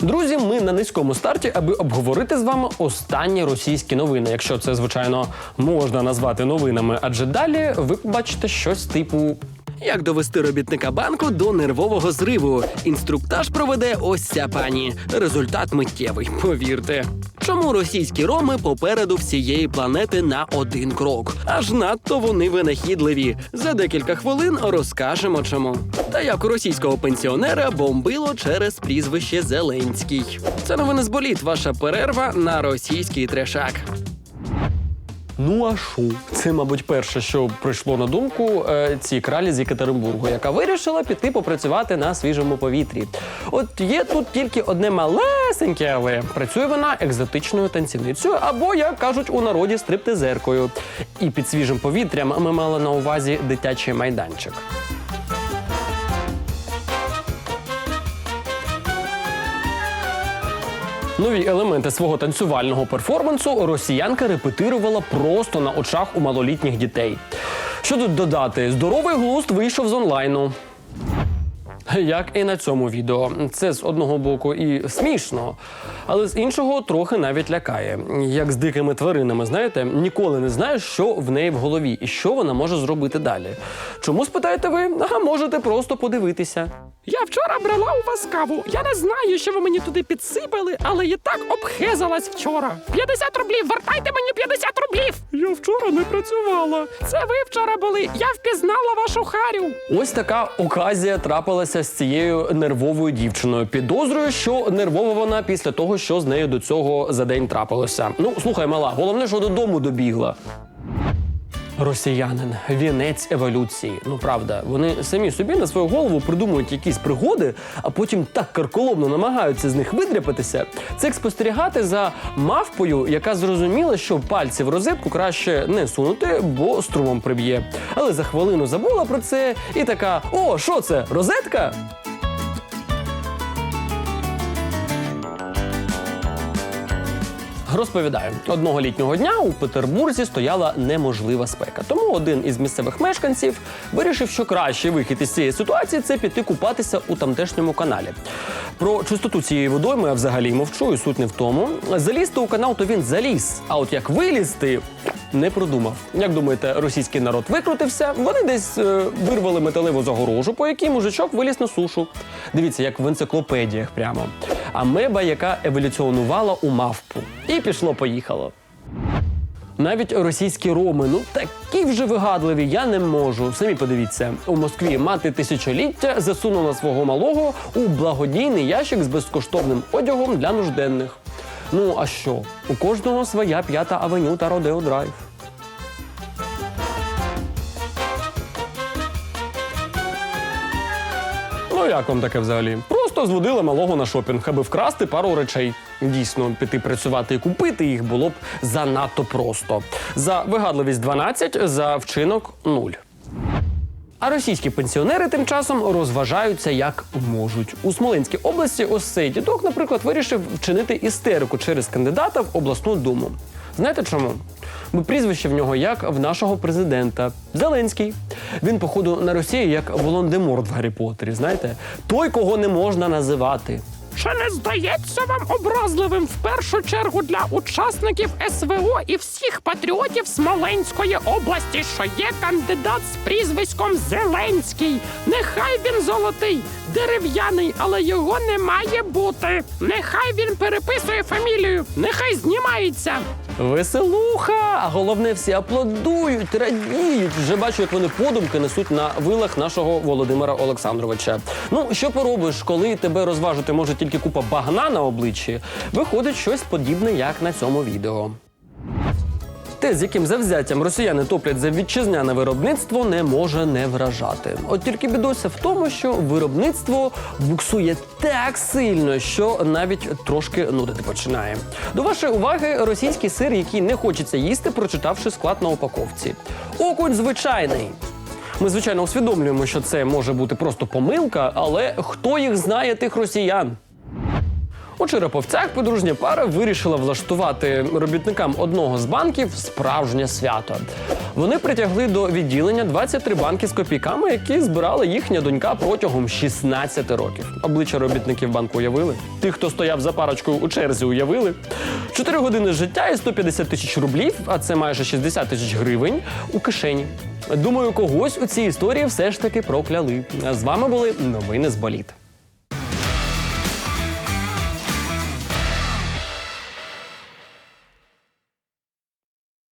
Друзі, ми на низькому старті, аби обговорити з вами останні російські новини, якщо це звичайно можна назвати новинами, адже далі ви побачите щось типу. Як довести робітника банку до нервового зриву? Інструктаж проведе ось ця пані. Результат миттєвий, повірте. Чому російські роми попереду всієї планети на один крок? Аж надто вони винахідливі. За декілька хвилин розкажемо чому. Та як у російського пенсіонера бомбило через прізвище Зеленський. Це новини з боліт. Ваша перерва на російський трешак. Ну а шо? Це, мабуть, перше, що прийшло на думку е, цій кралі з Екатеринбургу, яка вирішила піти попрацювати на свіжому повітрі. От є тут тільки одне малесеньке, але працює вона екзотичною танцівницею, або, як кажуть у народі, стриптизеркою. І під свіжим повітрям ми мали на увазі дитячий майданчик. Нові елементи свого танцювального перформансу росіянка репетирувала просто на очах у малолітніх дітей. Що тут додати? Здоровий глузд вийшов з онлайну. Як і на цьому відео. Це з одного боку і смішно, але з іншого трохи навіть лякає. Як з дикими тваринами, знаєте, ніколи не знаєш, що в неї в голові і що вона може зробити далі. Чому спитаєте ви? А можете просто подивитися. Я вчора брала у вас каву. Я не знаю, що ви мені туди підсипали, але я так обхезалась вчора. 50 рублів, вертайте мені 50 рублів. Я вчора не працювала. Це ви вчора були. Я впізнала вашу харю. Ось така оказія трапилася з цією нервовою дівчиною. Підозрюю, що нервова вона після того, що з нею до цього за день трапилося. Ну, слухай, мала, головне, що додому добігла. Росіянин, вінець еволюції. Ну правда, вони самі собі на свою голову придумують якісь пригоди, а потім так карколомно намагаються з них видряпатися. Це як спостерігати за мавпою, яка зрозуміла, що пальці в розетку краще не сунути, бо струмом приб'є. Але за хвилину забула про це і така: о, що це? Розетка? Розповідаю, одного літнього дня у Петербурзі стояла неможлива спека. Тому один із місцевих мешканців вирішив, що кращий вихід із цієї ситуації це піти купатися у тамтешньому каналі. Про чистоту цієї водойми я взагалі мовчу, і суть не в тому. Залізти у канал, то він заліз. А от як вилізти, не продумав. Як думаєте, російський народ викрутився? Вони десь е, вирвали металеву загорожу, по якій мужичок виліз на сушу. Дивіться, як в енциклопедіях прямо. Амеба, яка еволюціонувала у мавпу. І пішло-поїхало. Навіть російські роми, ну такі вже вигадливі, я не можу. Самі подивіться, у Москві мати тисячоліття засунула свого малого у благодійний ящик з безкоштовним одягом для нужденних. Ну а що? У кожного своя п'ята авеню та Родео Драйв. Ну як вам таке взагалі? Просто зводила малого на шопінг, аби вкрасти пару речей. Дійсно, піти працювати і купити їх було б занадто просто. За вигадливість 12, за вчинок 0. А російські пенсіонери тим часом розважаються як можуть. У Смоленській області ось цей дідок, наприклад, вирішив вчинити істерику через кандидата в обласну думу. Знаєте чому? Бо прізвище в нього як в нашого президента Зеленський. Він, походу, на Росії як Волан-де-Морт в Гаррі Поттері, знаєте? Той, кого не можна називати. Чи не здається вам образливим в першу чергу для учасників СВО і всіх патріотів Смоленської області, що є кандидат з прізвиськом Зеленський? Нехай він золотий, дерев'яний, але його не має бути. Нехай він переписує фамілію, нехай знімається. Веселуха! А головне, всі аплодують, радіють. Вже бачу, як вони подумки несуть на вилах нашого Володимира Олександровича. Ну, що поробиш, коли тебе розважити може тільки купа багна на обличчі, виходить щось подібне, як на цьому відео. Те, з яким завзяттям росіяни топлять за вітчизняне виробництво, не може не вражати. От тільки бідося в тому, що виробництво буксує так сильно, що навіть трошки нудити починає. До вашої уваги російський сир, який не хочеться їсти, прочитавши склад на упаковці. Окунь звичайний. Ми, звичайно, усвідомлюємо, що це може бути просто помилка, але хто їх знає, тих росіян? У Череповцях подружня пара вирішила влаштувати робітникам одного з банків справжнє свято. Вони притягли до відділення 23 банки з копійками, які збирала їхня донька протягом 16 років. Обличчя робітників банку уявили. Тих, хто стояв за парочкою у черзі, уявили. 4 години життя і 150 тисяч рублів, а це майже 60 тисяч гривень у кишені. Думаю, когось у цій історії все ж таки прокляли. З вами були новини з боліт.